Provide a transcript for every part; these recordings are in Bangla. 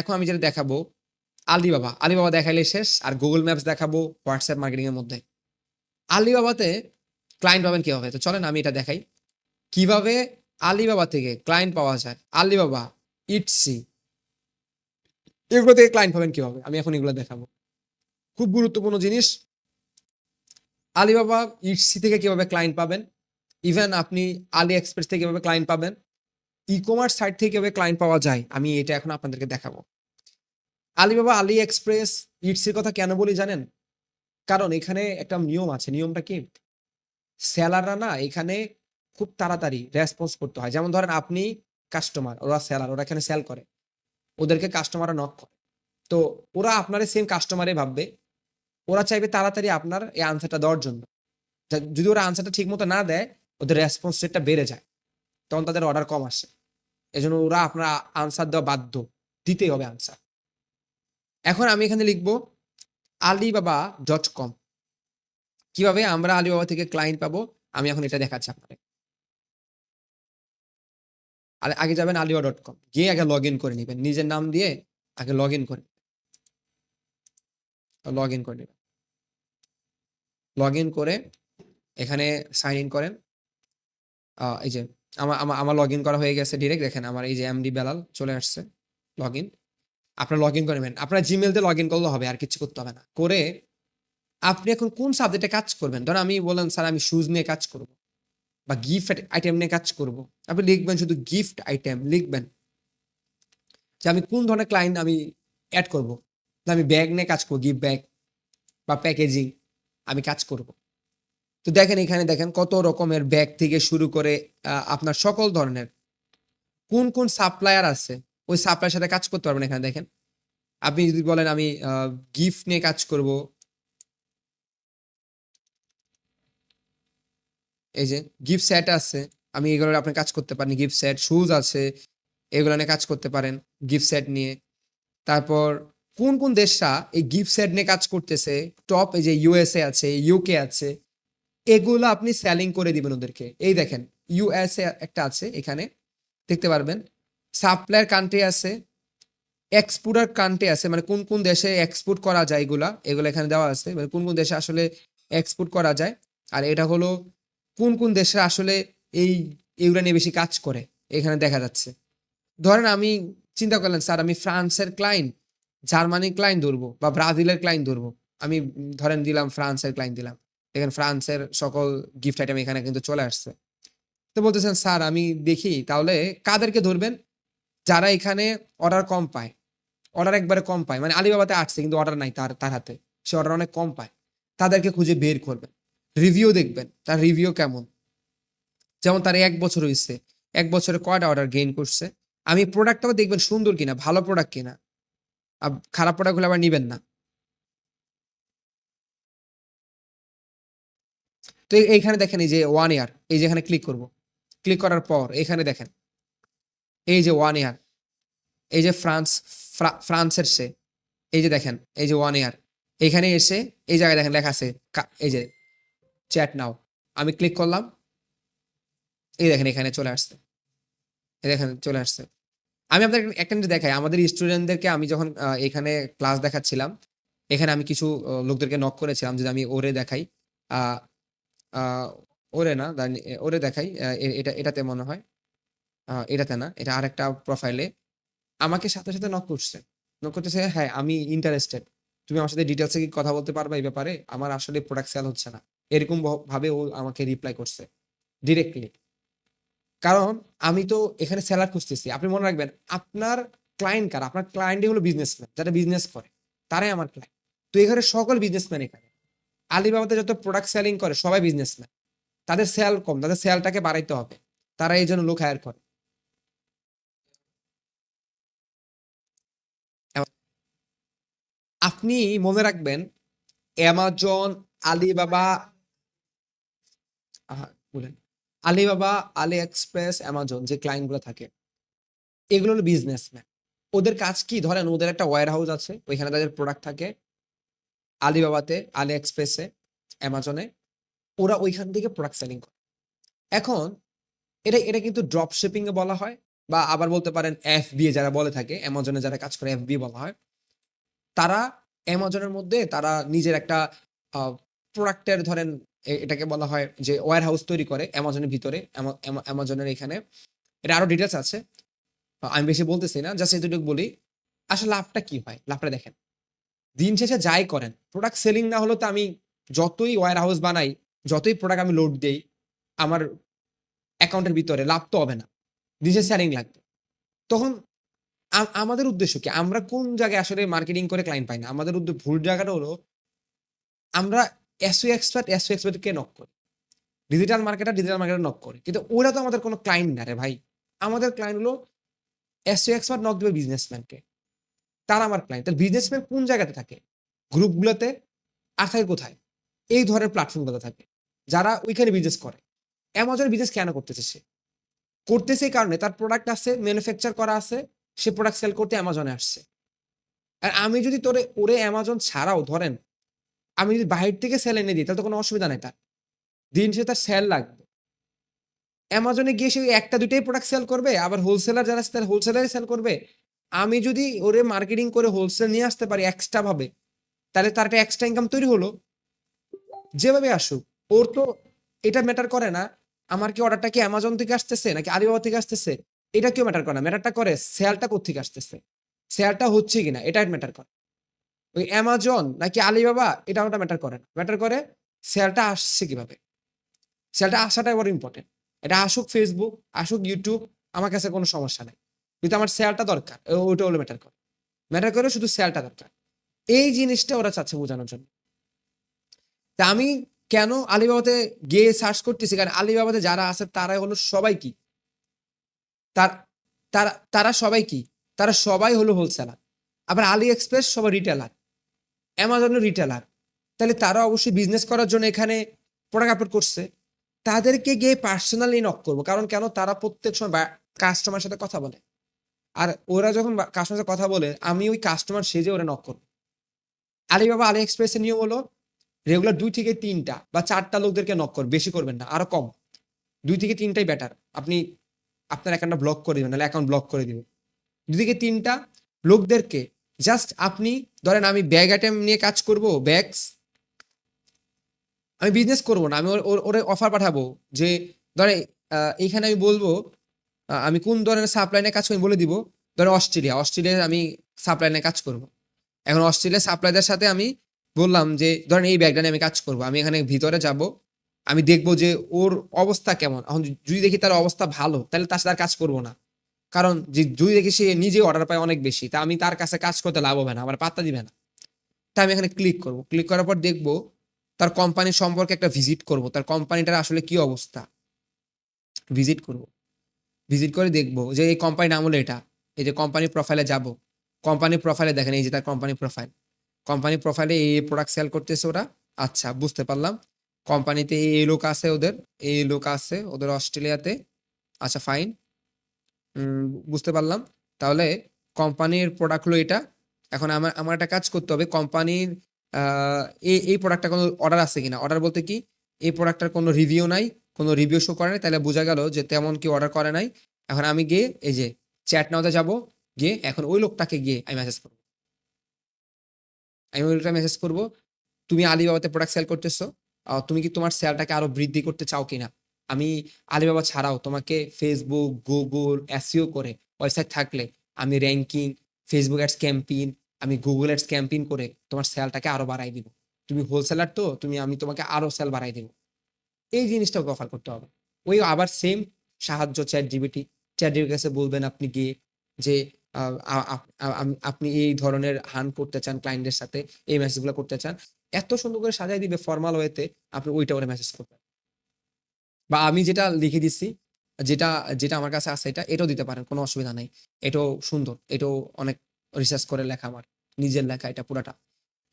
এখন আমি যেটা দেখাবো, আলিবাবা। আলিবাবা দেখাইলে শেষ, আর গুগল ম্যাপস দেখাবো হোয়াটসঅ্যাপ মার্কেটিং এর মধ্যে। আলিবাবাতে ক্লায়েন্ট পাবেন কীভাবে? তো চলেন আমি এটা দেখাই। কীভাবে আলিবাবা থেকে ক্লায়েন্ট পাওয়া যায়? আলিবাবা ইটসি এগুলো থেকে ক্লায়েন্ট পাবেন কীভাবে? আমি এখন এগুলো দেখাবো। খুব গুরুত্বপূর্ণ জিনিস। আলিবাবা ইটসি থেকে কীভাবে ক্লায়েন্ট পাবেন? ইভেন আপনি আলি এক্সপ্রেস থেকে কীভাবে ক্লায়েন্ট পাবেন? ই কমার্স সাইট থেকে কীভাবে ক্লায়েন্ট পাওয়া যায়, আমি এটা এখন আপনাদেরকে দেখাবো। আলিবাবা আলি এক্সপ্রেস ইটসির কথা কেন বলি জানেন? কারণ এখানে একটা নিয়ম আছে, নিয়মটা কি? সেলাররা না এখানে খুব তাড়াতাড়ি রেসপন্স করতে হয়। যেমন ধরেন আপনি কাস্টমার ওরা সেলার ওরা এখানে সেল করে। ওদেরকে কাস্টমাররা নক করে। তো ওরা আপনার সেম কাস্টমারে ভাববে। ওরা চাইবে তাড়াতাড়ি আপনার এই আনসারটা দেওয়ার জন্য। যদি ওরা আনসারটা ঠিক মতো না দেয়, ওদের রেসপন্স রেটটা বেড়ে যায়। তখন তাদের অর্ডার কম আসে। এজন্য ওরা আপনার আনসার দেওয়া বাধ্য। দিতেই হবে আনসার এখন আমি এখানে লিখব, আলিবাবা ডট কম কীভাবে আমরা আলিবাবা থেকে ক্লায়েন্ট পাবো? আমি এখন এটা দেখাচ্ছি আপনাদের। আর আগে যাবেন আলিবা ডট কম গিয়ে আগে লগ ইন করে নেবেন। নিজের নাম দিয়ে আগে লগ ইন করে লগ ইন করে নেবেন। লগ ইন করে এখানে সাইন ইন করেন। এই যে আমার আমার আমার লগ ইন করা হয়ে গেছে ডিরেক্ট দেখেন আমার এই যে এমডি বেলাল চলে আসছে লগ ইন আপনার লগ ইন করে নেবেন। আপনার জিমেল দিয়ে লগ ইন করলে হবে, আর কিছু করতে হবে না। করে আপনি এখন কোন সাবজেক্টে কাজ করবেন? ধরুন আমি বললাম, স্যার, আমি শুজ নিয়ে কাজ করব বা গিফট আইটেম নিয়ে কাজ করব। আপনি লিখবেন শুধু গিফট আইটেম লিখবেন। যে আমি কোন ধরনের ক্লায়েন্ট আমি অ্যাড করব? আমি ব্যাগ নিয়ে কাজ করব গিফট ব্যাগ বা প্যাকেজিং আমি কাজ করব। তো দেখেন এখানে দেখেন কত রকমের ব্যাগ থেকে শুরু করে আপনার সকল ধরনের। কোন কোন সাপ্লায়ার আছে, ওই সাপ্লায়ার সাথে কাজ করতে পারবেন এখানে দেখেন। আপনি যদি বলেন আমি গিফট নিয়ে কাজ করব। এই যে গিফট সেট আছে, আমি এগুলো আপনি কাজ করতে পারেন। গিফট সেট শুজ আছে, এগুলো নিয়ে কাজ করতে পারেন গিফট সেট নিয়ে। তারপর কোন কোন দেশটা এই গিফট সেট নিয়ে কাজ করতেছে? টপ এই যে ইউএসএ আছে ইউকে আছে এগুলো আপনি সেলিং করে দিবেন ওদেরকে। এই দেখেন ইউএসএ একটা আছে এখানে, দেখতে পারবেন। সাপ্লায়ার কান্ট্রি আছে এক্সপোর্টার কান্ট্রি আছে মানে কোন কোন দেশে এক্সপোর্ট করা যায় এগুলা, এগুলো এখানে দেওয়া আছে মানে কোন কোন দেশে আসলে এক্সপোর্ট করা যায়, আর এটা হলো কোন কোন দেশে আসলে এই নিয়ে বেশি কাজ করে, এখানে দেখা যাচ্ছে। ধরেন আমি চিন্তা করলেন, স্যার, আমি ফ্রান্সের ক্লায়েন্ট জার্মানির ক্লায়েন্ট ধরবো বা ব্রাজিলের ক্লায়েন্ট ধরবো। আমি, ধরেন দিলাম, ফ্রান্সের ক্লায়েন্ট দিলাম। দেখেন ফ্রান্সের সকল গিফট আইটেম এখানে কিন্তু চলে আসছে। তো বলতেছেন, স্যার, আমি দেখি, তাহলে কাদেরকে ধরবেন? যারা এখানে অর্ডার কম পায়। অর্ডার একবারে কম পায়। মানে আলিবাবাতে আসছে, কিন্তু অর্ডার নাই তার তার হাতে। সে অর্ডার অনেক কম পায়। তাদেরকে খুঁজে বের করবেন। রিভিউ দেখবেন, তার রিভিউ কেমন। যেমন তার এক বছর হয়েছে। এক বছরে কয়টা অর্ডার গেইন করছে? আমি প্রোডাক্টটাও দেখবেন সুন্দর কিনা, ভালো প্রোডাক্ট কিনা। খারাপ প্রোডাক্টগুলো আবার নিবেন না। তো এইখানে দেখেন এই যে ওয়ান ইয়ার এই যে এখানে ক্লিক করব। ক্লিক করার পর এখানে দেখেন, এই যে ওয়ান ইয়ার এই যে ফ্রান্স ফ্রান্সের সে, এই যে দেখেন, এই যে ওয়ান ইয়ার এখানে এসে এই জায়গায় দেখেন লেখা আছে এই যে চ্যাট নাও আমি ক্লিক করলাম, এই দেখেন এখানে চলে আসছে, এই দেখেন চলে আসছে। আমি আপনাদের একটা জিনিস দেখাই, আমাদের স্টুডেন্টদেরকে আমি যখন এখানে ক্লাস দেখাচ্ছিলাম, এখানে আমি কিছু লোকদেরকে নক করেছিলাম, যদি আমি ওরে দেখাই ওরে না ওরে দেখাই এটা, এটাতে মনে হয় এটাতে না, এটা আরেকটা প্রোফাইলে আমাকে সাথে সাথে নক করছে। নক করতেছে হ্যাঁ আমি ইন্টারেস্টেড তুমি আমার সাথে ডিটেলসে কি কথা বলতে পারবা এই ব্যাপারে? আমার আসলে প্রোডাক্ট সেল হচ্ছে না। এরকম ভাবে ও আমাকে রিপ্লাই করছে ডিরেক্টলি কারণ আমি তো এখানে সেলার খুঁজতেছি। আপনি মনে রাখবেন, আপনার ক্লায়েন্ট কার? আপনার ক্লায়েন্টই হলো বিজনেসম্যান যারা বিজনেস করে, তারাই আমার ক্লায়েন্ট তো এখানে সকল বিজনেসম্যান এখানে। আলিবাবাতে যত প্রোডাক্ট সেলিং করে, সবাই বিজনেসম্যান তাদের সেল কম, তাদের সেলটাকে বাড়াইতে হবে। তারা এই জন্য লোক হায়ার করে। আপনি মনে রাখবেন অ্যামাজন আলিবাবা বলেন। আলিবাবা আলি এক্সপ্রেস অ্যামাজন যে ক্লায়েন্টগুলো থাকে, এগুলো হলো বিজনেসম্যান ওদের কাজ কি? ধরেন ওদের একটা ওয়ার হাউস আছে, ওইখানে তাদের প্রোডাক্ট থাকে। আলিবাবাতে আলি এক্সপ্রেসে অ্যামাজনে, ওরা ওইখান থেকে প্রোডাক্ট সেলিং করে। এখন এটা এটা কিন্তু ড্রপ শিপিং এ বলা হয় বা আবার বলতে পারেন এফ বি যারা বলে থাকে, অ্যামাজনে যারা কাজ করে এফ বি বলা হয়, তারা অ্যামাজনের মধ্যে তারা নিজের একটা প্রোডাক্টের ধরেন এটাকে বলা হয় যে ওয়ার হাউস তৈরি করে অ্যামাজনের ভিতরে, অ্যামা- অ্যামা- অ্যামাজনের এখানে। এটা আরও ডিটেলস আছে। আমি বেশি বলতেছি না জাস্ট এতটুকু বলি। আসলে লাভটা কি হয়? লাভটা দেখেন। দিন শেষে যাই করেন। প্রোডাক্ট সেলিং না হলে তো আমি যতই ওয়্যার হাউস বানাই, যতই প্রোডাক্ট আমি লোড দেই, আমার অ্যাকাউন্টের ভিতরে লাভ তো হবে না। দিন শেষে সেলিং লাগবে। তখন আমাদের উদ্দেশ্য কি? আমরা কোন জায়গায় আসলে মার্কেটিং করে ক্লায়েন্ট পাই না? আমাদের উদ্দেশ্য ভুল জায়গাটা হলো আমরা এসও এক্সপার্ট এসও এক্সপার্টকে নক করি। Digital marketer digital marketer knock করি। কিন্তু ওরা তো আমাদের কোনো ক্লায়েন্ট না রে ভাই। আমাদের ক্লায়েন্ট হলো এসও এক্সপার্ট নক দেবে বিজনেসম্যানকে তারা আমার ক্লায়েন্ট তার বিজনেসম্যান কোন জায়গাতে থাকে? গ্রুপগুলোতে আর থাকে কোথায়? এই ধরনের প্ল্যাটফর্মগুলোতে থাকে। যারা ওইখানে বিজনেস করে। অ্যামাজন বিজনেস কেন করতেছে সে? করতেছে এই কারণে। তার প্রোডাক্ট আছে ম্যানুফ্যাকচার করা আছে, সে প্রোডাক্ট সেল করতে অ্যামাজনে আসছে। আর আমি যদি তোরে, ওরে অ্যামাজন ছাড়াও, ধরেন, আমি যদি বাহির থেকে সেল এনে দিই, তাহলে তো কোনো অসুবিধা নেই তার। দিন সে তার সেল লাগবে। অ্যামাজনে গিয়ে সে একটা দুইটাই প্রোডাক্ট সেল করবে, আবার হোলসেলার যারা আছে, তারা হোলসেলারই সেল করবে। আমি যদি ওরে মার্কেটিং করে হোলসেল নিয়ে আসতে পারি এক্সট্রা ভাবে, তাহলে তার একটা এক্সট্রা ইনকাম তৈরি হলো। যেভাবে আসুক, ওর তো এটা ম্যাটার করে না। আমার কি অর্ডারটা কি অ্যামাজন থেকে আসতেছে নাকি আলিবাবা থেকে আসতেছে? এটা কেউ ম্যাটার করে না। ম্যাটারটা করে সেলটা কোথেকে আসতেছে? সেলটা হচ্ছে কিনা? এটা ম্যাটার করে ওই অ্যামাজন নাকি আলিবাবা এটা ওটা ম্যাটার করে না। ম্যাটার করে সেলটা আসছে কীভাবে? সেলটা আসাটাই বড় ইম্পর্টেন্ট এটা আসুক ফেসবুক আসুক ইউটিউব আমার কাছে কোনো সমস্যা নাই। কিন্তু আমার সেলটা দরকার। ওইটা হলো ম্যাটার করে। ম্যাটার করে শুধু সেলটা দরকার। এই জিনিসটা ওরা চাচ্ছে বোঝানোর জন্য। তা আমি কেন আলিবাবাতে গিয়ে সার্চ করতেছি? কারণ আলিবাবাতে যারা আছে তারা হলো সবাই কি? তার, তারা তারা সবাই কি? তারা সবাই হলো হোলসেলার আবার আলি এক্সপ্রেস সবাই রিটেলার অ্যামাজনের রিটেলার তাহলে তারা অবশ্যই বিজনেস করার জন্য এখানে প্রোডাক্ট আপলোড করছে। তাদেরকে গিয়ে পার্সোনালি নক করব। কারণ কেন? তারা প্রত্যেক সময় কাস্টমার সাথে কথা বলে। আর ওরা যখন কাস্টমার সাথে কথা বলে, আমি ওই কাস্টমার সেজে ওরা নক করব। আলিবাবা আলি এক্সপ্রেসের নিয়ম হলো রেগুলার দুই থেকে তিনটা বা চারটা লোকদেরকে নক কর, বেশি করবেন না, আরও কম। দুই থেকে তিনটাই বেটার আপনি আপনার অ্যাকাউন্টটা ব্লক করে দিবেন, নাহলে অ্যাকাউন্ট ব্লক করে দিবেন। দুই থেকে তিনটা লোকদেরকে জাস্ট আপনি, ধরেন আমি ব্যাগ আইটেম নিয়ে কাজ করব ব্যাগস আমি বিজনেস করব না, আমি ওর- ওর অফার পাঠাবো যে ধরে এইখানে আমি বলব আমি কোন ধরনের সাপ্লাই নিয়ে কাজ করি বলে দিব। ধরেন অস্ট্রেলিয়া, অস্ট্রেলিয়ায় আমি সাপ্লাই নিয়ে কাজ করব। এখন অস্ট্রেলিয়া সাপ্লাইদের সাথে আমি বললাম যে, ধরেন এই ব্যাগটা নিয়ে আমি কাজ করব, আমি এখানে ভিতরে যাব, আমি দেখব যে ওর অবস্থা কেমন। এখন যদি দেখি তার অবস্থা ভালো, তাহলে তার সাথে আর কাজ করব না। কারণ যে, যদি দেখি সে নিজে অর্ডার পায় অনেক বেশি, তা আমি তার কাছে কাজ করতে লাভ হবে না, আমার পাত্তা দিবে না। তা আমি এখানে ক্লিক করব। ক্লিক করার পর দেখব তার কোম্পানির সম্পর্কে একটা ভিজিট করব, তার কোম্পানিটার আসলে কি অবস্থা। ভিজিট করব। ভিজিট করে দেখব যে এই কোম্পানির হলো এটা। এই যে কোম্পানি প্রোফাইলে যাব। কোম্পানি প্রোফাইলে দেখেন, এই যে তার কোম্পানি প্রোফাইল কোম্পানি প্রোফাইলে এই প্রোডাক্ট সেল করতেছে ওরা। আচ্ছা বুঝতে পারলাম। কোম্পানিতে এই এই লোক আছে ওদের। এই লোক আছে ওদের অস্ট্রেলিয়াতে। আচ্ছা ফাইন বুঝতে পারলাম। তাহলে কোম্পানির প্রোডাক্ট হলো এটা। এখন আমার আমার একটা কাজ করতে হবে। কোম্পানির এই এই প্রোডাক্টটা কোনো অর্ডার আছে কিনা? অর্ডার বলতে কি, এই প্রোডাক্টটার কোনো রিভিউ নাই। কোনো রিভিউ শো করে নাই, তাহলে বোঝা গেল যে তেমন কি অর্ডার করে নাই। এখন আমি গিয়ে এই যে চ্যাট নাওতে যাব, গিয়ে এখন ওই লোকটাকে গিয়ে আমি মেসেজ করব। আমি ওই লোকটা মেসেজ করব, তুমি আলিবাবাতে প্রোডাক্ট সেল করতেছো তুমি কি তোমার সেলটাকে আরও বৃদ্ধি করতে চাও কিনা? আমি আলিবাবা ছাড়াও তোমাকে ফেসবুক গুগল এসইও করে ওয়েবসাইট থাকলে আমি র্যাঙ্কিং ফেসবুক অ্যাডস ক্যাম্পিন আমি গুগল অ্যাডস ক্যাম্পিন করে তোমার সেলটাকে আরও বাড়াই দিব। তুমি হোলসেলার তো, তুমি, আমি তোমাকে আরও সেল বাড়াই দিব। এই জিনিসটা ওকে অফার করতে হবে। ওই আবার সেম সাহায্য চ্যাট জিবিটি চ্যাট জিবির কাছে বলবেন আপনি গিয়ে যে আপনি এই ধরনের হান করতে চান ক্লায়েন্টের সাথে, এই মেসেজগুলো করতে চান, এত সুন্দর করে সাজাই দিবে ফর্মাল ওয়েতে আপনি ওইটা ওরে মেসেজ করবেন। বা আমি যেটা লিখে দিচ্ছি যেটা যেটা আমার কাছে আছে এটা, এটাও দিতে পারেন, কোনো অসুবিধা নাই। এটাও সুন্দর, এটাও অনেক রিসার্চ করে লেখা আমার, নিজের লেখা এটা পুরাটা।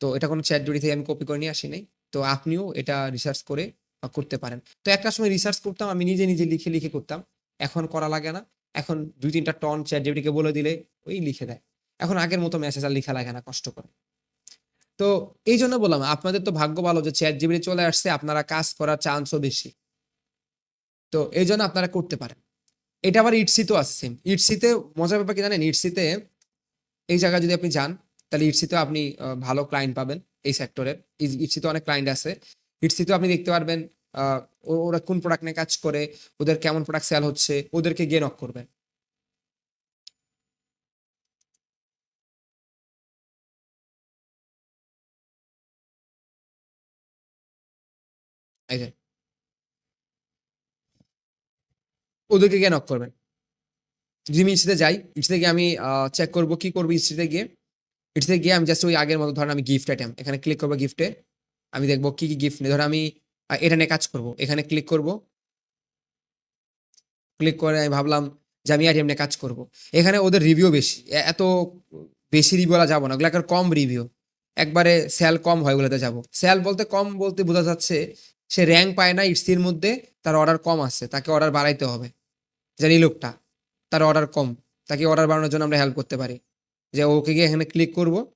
তো এটা কোনো চ্যাট জুড়ি থেকে আমি কপি করে নিয়ে আসি নাই। তো আপনিও এটা রিসার্চ করে করতে পারেন। তো একটা সময় রিসার্চ করতাম, আমি নিজে নিজে লিখে লিখে করতাম। এখন করা লাগে না। এখন দুই তিনটা টন চ্যাট জিবিটিকে বলে দিলে ওই লিখে দেয়। এখন আগের মতো মেসেজ আর লেখা লাগে না, কষ্ট করে। তো এই জন্য বললাম, আপনাদের তো ভাগ্য ভালো যে চ্যাট জিবিটি চলে আসছে, আপনারা কাজ করার চান্সও বেশি। তো এই জন্য আপনারা করতে পারেন। এটা আবার ইটসিতেও আছে সেম ইটসিতে মজার ব্যাপার কি জানেন? ইটসিতে এই জায়গায় যদি আপনি যান, তাহলে ইটসিতেও আপনি ভালো ক্লায়েন্ট পাবেন এই সেক্টরের ইটসিতে অনেক ক্লায়েন্ট আছে। ইটসিতেও আপনি দেখতে পারবেন ওরা কোন প্রোডাক্ট নিয়ে কাজ করে, ওদের কেমন প্রোডাক্ট সেল হচ্ছে, ওদেরকে গিয়ে নক করবেন ওদেরকে গিয়ে নক করবেন যদি আমি যাই ইটসিতে গিয়ে আমি চেক করব, কি করব ইটসিতে গিয়ে। ইটসিতে গিয়ে আমি জাস্ট ওই আগের মতো, ধরেন আমি গিফট আইটেম এখানে ক্লিক করব গিফটে আমি দেখব কি কি গিফট নেই। ধরো আমি এটা নিয়ে কাজ করব। এখানে ক্লিক করব। ক্লিক করে আমি ভাবলাম যে আমি আইটেম নিয়ে কাজ করব। এখানে ওদের রিভিউ বেশি। এত বেশি রিভিউ বলা যাব না। ওগুলো একটা কম রিভিউ একবারে সেল কম হয় ওগুলোতে যাব। সেল বলতে কম বলতে বোঝা যাচ্ছে, সে র্যাঙ্ক পায় না ইটসির মধ্যে, তার অর্ডার কম আছে তাকে অর্ডার বাড়াইতে হবে। এই লোকটা, তার অর্ডার কম। তাকে অর্ডার বাড়ানোর জন্য আমরা হেল্প করতে পারি। যে ওকে গিয়ে এখানে ক্লিক করব।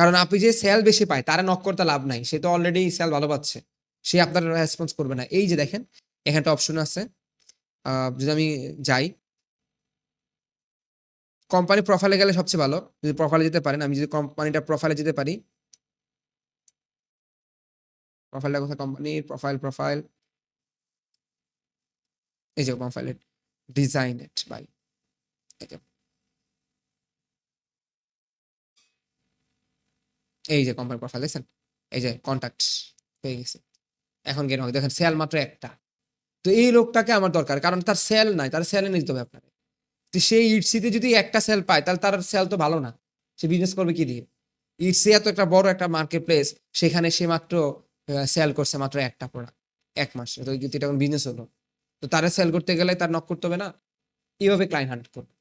কারণ আপনি যে সেল বেশি পায়, তারা নক করতে লাভ নাই। সে তো অলরেডি সেল ভালো পাচ্ছে। সে আপনার রেসপন্স করবে না। এই যে দেখেন, এখানে একটা অপশন আছে। যদি আমি যাই কোম্পানি প্রোফাইলে গেলে সবচেয়ে ভালো। যদি প্রোফাইলে যেতে পারেন, আমি যদি কোম্পানিটা প্রোফাইলে যেতে পারি প্রোফাইলটা কোথায়? কোম্পানির প্রোফাইল প্রোফাইল এই যে প্রোফাইলের ডিজাইন ইট বাই এই যে কোম্পানি প্রোফাইল দেখছেন? এই যে কন্ট্যাক্ট পেয়ে গেছে। এখন গেন দেখেন সেল মাত্র একটা। তো এই লোকটাকে আমার দরকার, কারণ তার সেল নাই, তার সেলে নিতে হবে আপনাকে। তো সেই ইটসিতে যদি একটা সেল পায়, তাহলে তার সেল তো ভালো না। সে বিজনেস করবে কি দিয়ে? ইটসি এত একটা বড় একটা মার্কেট প্লেস সেখানে সে মাত্র সেল করছে মাত্র একটা প্রোডাক্ট এক মাস। তো যদি এটা বিজনেস হলো, তো তারা সেল করতে গেলে তার নক করতে হবে না? এইভাবে ক্লায়েন্ট হান্ট করবে।